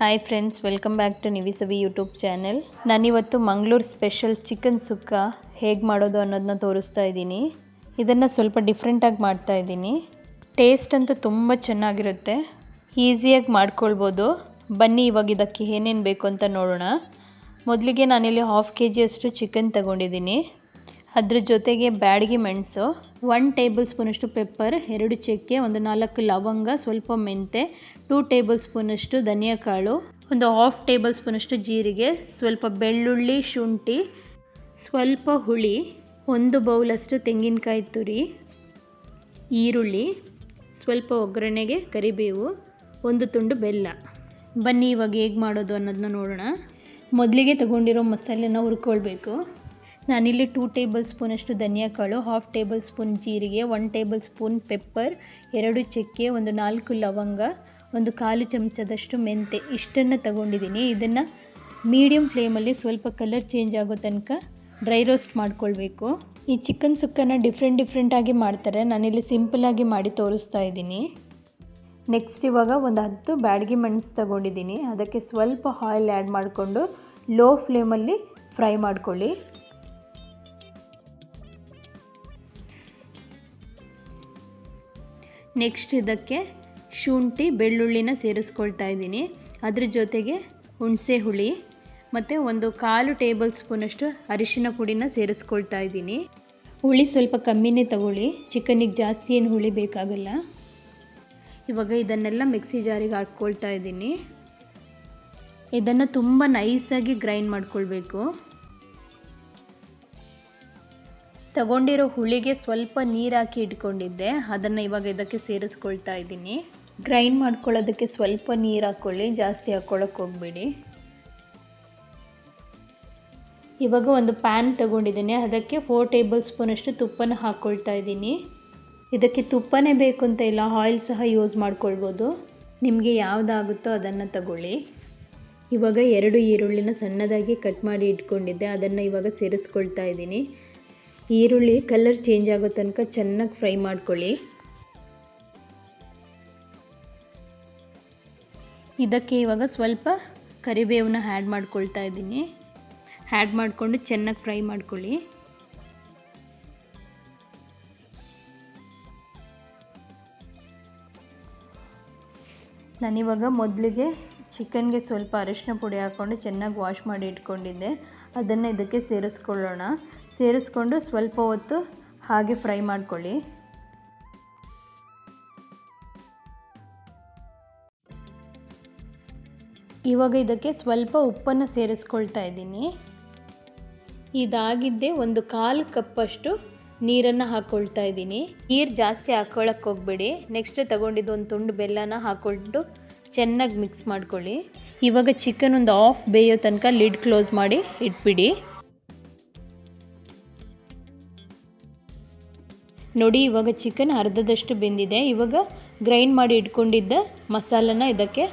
Hi friends welcome back to Nivisavi YouTube channel ನಾನಿವತ್ತು Mangaluru special chicken ಸುಕ್ಕ ಹೇಗೆ ಮಾಡೋದು ಅನ್ನೋದನ್ನ ತೋರಿಸ್ತಾ ಇದ್ದೀನಿ. ಇದನ್ನು ಸ್ವಲ್ಪ ಡಿಫ್ರೆಂಟಾಗಿ ಮಾಡ್ತಾ ಇದ್ದೀನಿ. ಟೇಸ್ಟ್ ಅಂತೂ ತುಂಬ ಚೆನ್ನಾಗಿರುತ್ತೆ. ಈಸಿಯಾಗಿ ಮಾಡ್ಕೊಳ್ಬೋದು. ಬನ್ನಿ ಇವಾಗ ಇದಕ್ಕೆ ಏನೇನು ಬೇಕು ಅಂತ ನೋಡೋಣ. ಮೊದಲಿಗೆ ನಾನಿಲ್ಲಿ ಹಾಫ್ ಕೆ ಜಿಯಷ್ಟು ಚಿಕನ್ ತಗೊಂಡಿದ್ದೀನಿ. ಅದ್ರ ಜೊತೆಗೆ ಬ್ಯಾಡಗಿ ಮೆಣಸು. ಒನ್ ಟೇಬಲ್ ಸ್ಪೂನಷ್ಟು ಪೆಪ್ಪರ್ ಎರಡು ಚಕ್ಕೆ, ಒಂದು ನಾಲ್ಕು ಲವಂಗ, ಸ್ವಲ್ಪ ಮೆಂತೆ ಟೂ ಟೇಬಲ್ ಸ್ಪೂನಷ್ಟು ಧನಿಯಾ ಕಾಳು ಒಂದು ಹಾಫ್ ಟೇಬಲ್ ಸ್ಪೂನಷ್ಟು ಜೀರಿಗೆ, ಸ್ವಲ್ಪ ಬೆಳ್ಳುಳ್ಳಿ, ಶುಂಠಿ, ಸ್ವಲ್ಪ ಹುಳಿ, ಒಂದು ಬೌಲಷ್ಟು ತೆಂಗಿನಕಾಯಿ ತುರಿ, ಈರುಳ್ಳಿ, ಸ್ವಲ್ಪ ಒಗ್ಗರಣೆಗೆ ಕರಿಬೇವು, ಒಂದು ತುಂಡು ಬೆಲ್ಲ. ಬನ್ನಿ ಇವಾಗ ಹೇಗೆ ಮಾಡೋದು ಅನ್ನೋದನ್ನ ನೋಡೋಣ. ಮೊದಲಿಗೆ ತಗೊಂಡಿರೋ ಮಸಾಲೆನ ಹುರ್ಕೊಳ್ಬೇಕು. ನಾನಿಲ್ಲಿ ಟೂ ಟೇಬಲ್ ಸ್ಪೂನಷ್ಟು ಧನಿಯಾ ಕಾಳು ಹಾಫ್ ಟೇಬಲ್ ಸ್ಪೂನ್ ಜೀರಿಗೆ ಒನ್ ಟೇಬಲ್ ಸ್ಪೂನ್ ಪೆಪ್ಪರ್ ಎರಡು ಚಕ್ಕೆ, ಒಂದು ನಾಲ್ಕು ಲವಂಗ, ಒಂದು ಕಾಲು ಚಮಚದಷ್ಟು ಮೆಂತೆ ಇಷ್ಟನ್ನು ತಗೊಂಡಿದ್ದೀನಿ ಇದನ್ನು ಮೀಡಿಯಮ್ ಫ್ಲೇಮಲ್ಲಿ ಸ್ವಲ್ಪ ಕಲರ್ ಚೇಂಜ್ ಆಗೋ ತನಕ ಡ್ರೈ ರೋಸ್ಟ್ ಮಾಡ್ಕೊಳ್ಬೇಕು. ಈ ಚಿಕನ್ ಸುಕ್ಕನ ಡಿಫ್ರೆಂಟ್ ಡಿಫ್ರೆಂಟಾಗಿ ಮಾಡ್ತಾರೆ. ನಾನಿಲ್ಲಿ ಸಿಂಪಲಾಗಿ ಮಾಡಿ ತೋರಿಸ್ತಾ ಇದ್ದೀನಿ. ನೆಕ್ಸ್ಟ್ ಇವಾಗ ಒಂದು ಹತ್ತು ಬ್ಯಾಡಗಿ ಮೆಣಸು ತಗೊಂಡಿದ್ದೀನಿ ಅದಕ್ಕೆ ಸ್ವಲ್ಪ ಆಯಿಲ್ ಆ್ಯಡ್ ಮಾಡಿಕೊಂಡು ಲೋ ಫ್ಲೇಮಲ್ಲಿ ಫ್ರೈ ಮಾಡ್ಕೊಳ್ಳಿ. ನೆಕ್ಸ್ಟ್ ಇದಕ್ಕೆ ಶುಂಠಿ, ಬೆಳ್ಳುಳ್ಳಿನ ಸೇರಿಸ್ಕೊಳ್ತಾ ಇದ್ದೀನಿ. ಅದ್ರ ಜೊತೆಗೆ ಹುಣಸೆ ಹುಳಿ ಮತ್ತು ಒಂದು ಕಾಲು ಟೇಬಲ್ ಸ್ಪೂನಷ್ಟು ಅರಿಶಿನ ಪುಡಿನ ಸೇರಿಸ್ಕೊಳ್ತಾ ಇದ್ದೀನಿ. ಹುಳಿ ಸ್ವಲ್ಪ ಕಮ್ಮಿನೇ ತಗೊಳ್ಳಿ. ಚಿಕನಿಗೆ ಜಾಸ್ತಿ ಏನು ಹುಳಿ ಬೇಕಾಗಲ್ಲ. ಇವಾಗ ಇದನ್ನೆಲ್ಲ ಮಿಕ್ಸಿ ಜಾರಿಗೆ ಹಾಕ್ಕೊಳ್ತಾ ಇದ್ದೀನಿ. ಇದನ್ನು ತುಂಬ ನೈಸಾಗಿ ಗ್ರೈಂಡ್ ಮಾಡ್ಕೊಳ್ಬೇಕು. ತಗೊಂಡಿರೋ ಹುಳಿಗೆ ಸ್ವಲ್ಪ ನೀರು ಹಾಕಿ ಇಟ್ಕೊಂಡಿದ್ದೆ. ಅದನ್ನು ಇವಾಗ ಇದಕ್ಕೆ ಸೇರಿಸ್ಕೊಳ್ತಾ ಇದ್ದೀನಿ. ಗ್ರೈಂಡ್ ಮಾಡ್ಕೊಳ್ಳೋದಕ್ಕೆ ಸ್ವಲ್ಪ ನೀರು ಹಾಕ್ಕೊಳ್ಳಿ ಜಾಸ್ತಿ ಹಾಕ್ಕೊಳ್ಳೋಕೆ ಹೋಗಬೇಡಿ. ಇವಾಗ ಒಂದು ಪ್ಯಾನ್ ತಗೊಂಡಿದ್ದೀನಿ. ಅದಕ್ಕೆ ಫೋರ್ ಟೇಬಲ್ ಸ್ಪೂನಷ್ಟು ತುಪ್ಪನ ಹಾಕ್ಕೊಳ್ತಾ ಇದ್ದೀನಿ. ಇದಕ್ಕೆ ತುಪ್ಪನೇ ಬೇಕು ಅಂತ ಇಲ್ಲ ಆಯಿಲ್ ಸಹ ಯೂಸ್ ಮಾಡ್ಕೊಳ್ಬೋದು. ನಿಮಗೆ ಯಾವುದಾಗುತ್ತೋ ಅದನ್ನು ತಗೊಳ್ಳಿ. ಇವಾಗ ಎರಡು ಈರುಳ್ಳಿನ ಸಣ್ಣದಾಗಿ ಕಟ್ ಮಾಡಿ ಇಟ್ಕೊಂಡಿದ್ದೆ. ಅದನ್ನು ಇವಾಗ ಸೇರಿಸ್ಕೊಳ್ತಾ ಇದ್ದೀನಿ. ಈರುಳ್ಳಿ ಕಲರ್ ಚೇಂಜ್ ಆಗೋ ತನಕ ಚೆನ್ನಾಗಿ ಫ್ರೈ ಮಾಡ್ಕೊಳ್ಳಿ. ಇದಕ್ಕೆ ಇವಾಗ ಸ್ವಲ್ಪ ಕರಿಬೇವನ್ನ ಆ್ಯಡ್ ಮಾಡ್ಕೊಳ್ತಾ ಇದ್ದೀನಿ. ಆ್ಯಡ್ ಮಾಡಿಕೊಂಡು ಚೆನ್ನಾಗಿ ಫ್ರೈ ಮಾಡ್ಕೊಳ್ಳಿ. ನಾನಿವಾಗ ಮೊದಲಿಗೆ ಚಿಕನ್ಗೆ ಸ್ವಲ್ಪ ಅರಿಶಿನ ಪುಡಿ ಹಾಕ್ಕೊಂಡು ಚೆನ್ನಾಗಿ ವಾಶ್ ಮಾಡಿ ಇಟ್ಕೊಂಡಿದ್ದೆ. ಅದನ್ನು ಇದಕ್ಕೆ ಸೇರಿಸ್ಕೊಳ್ಳೋಣ. ಸೇರಿಸ್ಕೊಂಡು ಸ್ವಲ್ಪ ಹೊತ್ತು ಹಾಗೆ ಫ್ರೈ ಮಾಡ್ಕೊಳ್ಳಿ. ಇವಾಗ ಇದಕ್ಕೆ ಸ್ವಲ್ಪ ಉಪ್ಪನ್ನು ಸೇರಿಸ್ಕೊಳ್ತಾ ಇದ್ದೀನಿ. ಇದಾಗಿದ್ದೆ ಒಂದು ಕಾಲು ಕಪ್ಪಷ್ಟು ನೀರನ್ನು ಹಾಕ್ಕೊಳ್ತಾ ಇದ್ದೀನಿ. ನೀರು ಜಾಸ್ತಿ ಹಾಕ್ಕೊಳಕ್ಕೆ ಹೋಗಬೇಡಿ. ನೆಕ್ಸ್ಟ್ ತಗೊಂಡಿದ್ದು ಒಂದು ತುಂಡು ಬೆಲ್ಲನ ಹಾಕ್ಕೊಂಡು ಚೆನ್ನಾಗಿ ಮಿಕ್ಸ್ ಮಾಡ್ಕೊಳ್ಳಿ. ಇವಾಗ ಚಿಕನ್ ಒಂದು ಆಫ್ ಬೇಯೋ ತನಕ ಲಿಡ್ ಕ್ಲೋಸ್ ಮಾಡಿ ಇಟ್ಬಿಡಿ. ನೋಡಿ, ಇವಾಗ ಚಿಕನ್ ಅರ್ಧದಷ್ಟು ಬೆಂದಿದೆ. ಇವಾಗ ಗ್ರೈಂಡ್ ಮಾಡಿ ಇಟ್ಕೊಂಡಿದ್ದ ಮಸಾಲನ ಇದಕ್ಕೆ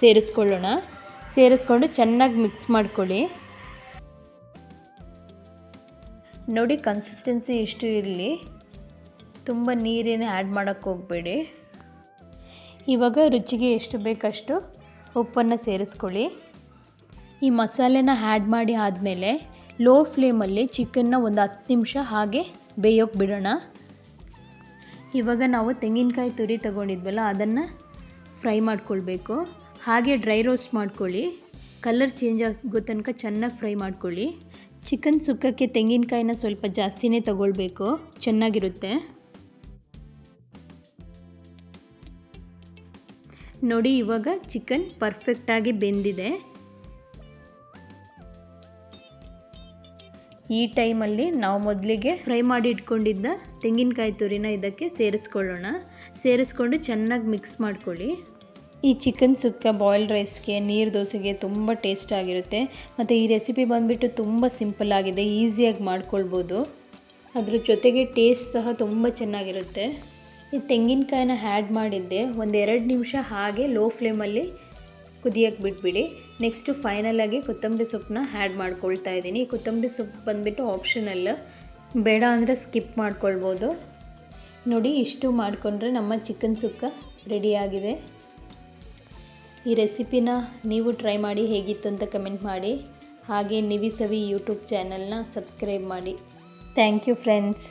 ಸೇರಿಸ್ಕೊಳ್ಳೋಣ. ಸೇರಿಸ್ಕೊಂಡು ಚೆನ್ನಾಗಿ ಮಿಕ್ಸ್ ಮಾಡ್ಕೊಳ್ಳಿ. ನೋಡಿ ಕನ್ಸಿಸ್ಟೆನ್ಸಿ ಇಷ್ಟು ಇರಲಿ. ತುಂಬ ನೀರೇನೇ ಆ್ಯಡ್ ಮಾಡೋಕ್ಕೆ ಹೋಗಬೇಡಿ. ಇವಾಗ ರುಚಿಗೆ ಎಷ್ಟು ಬೇಕಷ್ಟು ಉಪ್ಪನ್ನು ಸೇರಿಸ್ಕೊಳ್ಳಿ. ಈ ಮಸಾಲೆನ ಆ್ಯಡ್ ಮಾಡಿ ಆದಮೇಲೆ ಲೋ ಫ್ಲೇಮಲ್ಲಿ ಚಿಕನ್ನ ಒಂದು ಹತ್ತು ನಿಮಿಷ ಹಾಗೆ ಬೇಯೋಕೆ ಬಿಡೋಣ. ಇವಾಗ ನಾವು ತೆಂಗಿನಕಾಯಿ ತುರಿ ತಗೊಂಡಿದ್ವಲ್ಲ, ಅದನ್ನು ಫ್ರೈ ಮಾಡ್ಕೊಳ್ಬೇಕು. ಹಾಗೆ ಡ್ರೈ ರೋಸ್ಟ್ ಮಾಡ್ಕೊಳ್ಳಿ. ಕಲರ್ ಚೇಂಜ್ ಆಗೋ ತನಕ ಚೆನ್ನಾಗಿ ಫ್ರೈ ಮಾಡ್ಕೊಳ್ಳಿ. ಚಿಕನ್ ಸುಕ್ಕಕ್ಕೆ ತೆಂಗಿನಕಾಯಿನ ಸ್ವಲ್ಪ ಜಾಸ್ತಿನೇ ತಗೊಳ್ಬೇಕು, ಚೆನ್ನಾಗಿರುತ್ತೆ. ನೋಡಿ, ಇವಾಗ ಚಿಕನ್ ಪರ್ಫೆಕ್ಟಾಗಿ ಬೆಂದಿದೆ. ಈ ಟೈಮಲ್ಲಿ ನಾವು ಮೊದಲಿಗೆ ಫ್ರೈ ಮಾಡಿ ಇಟ್ಕೊಂಡಿದ್ದ ತೆಂಗಿನಕಾಯಿ ತುರಿನ ಇದಕ್ಕೆ ಸೇರಿಸ್ಕೊಳ್ಳೋಣ. ಸೇರಿಸ್ಕೊಂಡು ಚೆನ್ನಾಗಿ ಮಿಕ್ಸ್ ಮಾಡ್ಕೊಳ್ಳಿ. ಈ ಚಿಕನ್ ಸುಕ್ಕ ಬಾಯ್ಲ್ಡ್ ರೈಸ್ಗೆ ನೀರು ದೋಸೆಗೆ ತುಂಬ ಟೇಸ್ಟ್ ಆಗಿರುತ್ತೆ. ಮತ್ತು ಈ ರೆಸಿಪಿ ಬಂದುಬಿಟ್ಟು ತುಂಬ ಸಿಂಪಲ್ ಆಗಿದೆ ಈಸಿಯಾಗಿ ಮಾಡ್ಕೊಳ್ಬೋದು. ಅದ್ರ ಜೊತೆಗೆ ಟೇಸ್ಟ್ ಸಹ ತುಂಬ ಚೆನ್ನಾಗಿರುತ್ತೆ. ಈ ತೆಂಗಿನಕಾಯಿನ ಹ್ಯಾಡ್ ಮಾಡಿದ್ದೆ ಒಂದು ಎರಡು ನಿಮಿಷ ಹಾಗೆ ಲೋ ಫ್ಲೇಮಲ್ಲಿ ಕುದಿಯೋಕ್ಕೆ ಬಿಟ್ಬಿಡಿ. ನೆಕ್ಸ್ಟು ಫೈನಲಾಗಿ ಕೊತ್ತಂಬರಿ ಸೊಪ್ಪನ್ನ ಆ್ಯಡ್ ಮಾಡ್ಕೊಳ್ತಾ ಇದ್ದೀನಿ. ಕೊತ್ತಂಬರಿ ಸೊಪ್ಪು ಬಂದುಬಿಟ್ಟು ಆಪ್ಷನಲ್ ಬೇಡ ಅಂದರೆ ಸ್ಕಿಪ್ ಮಾಡ್ಕೊಳ್ಬೋದು. ನೋಡಿ, ಇಷ್ಟು ಮಾಡಿಕೊಂಡ್ರೆ ನಮ್ಮ ಚಿಕನ್ ಸುಕ್ಕ ರೆಡಿಯಾಗಿದೆ ಈ ರೆಸಿಪಿನ ನೀವು ಟ್ರೈ ಮಾಡಿ ಹೇಗಿತ್ತು ಅಂತ ಕಮೆಂಟ್ ಮಾಡಿ. ಹಾಗೆ ನಿವಿಸವಿ ಯೂಟ್ಯೂಬ್ ಚಾನಲ್ನ ಸಬ್ಸ್ಕ್ರೈಬ್ ಮಾಡಿ. Thank you friends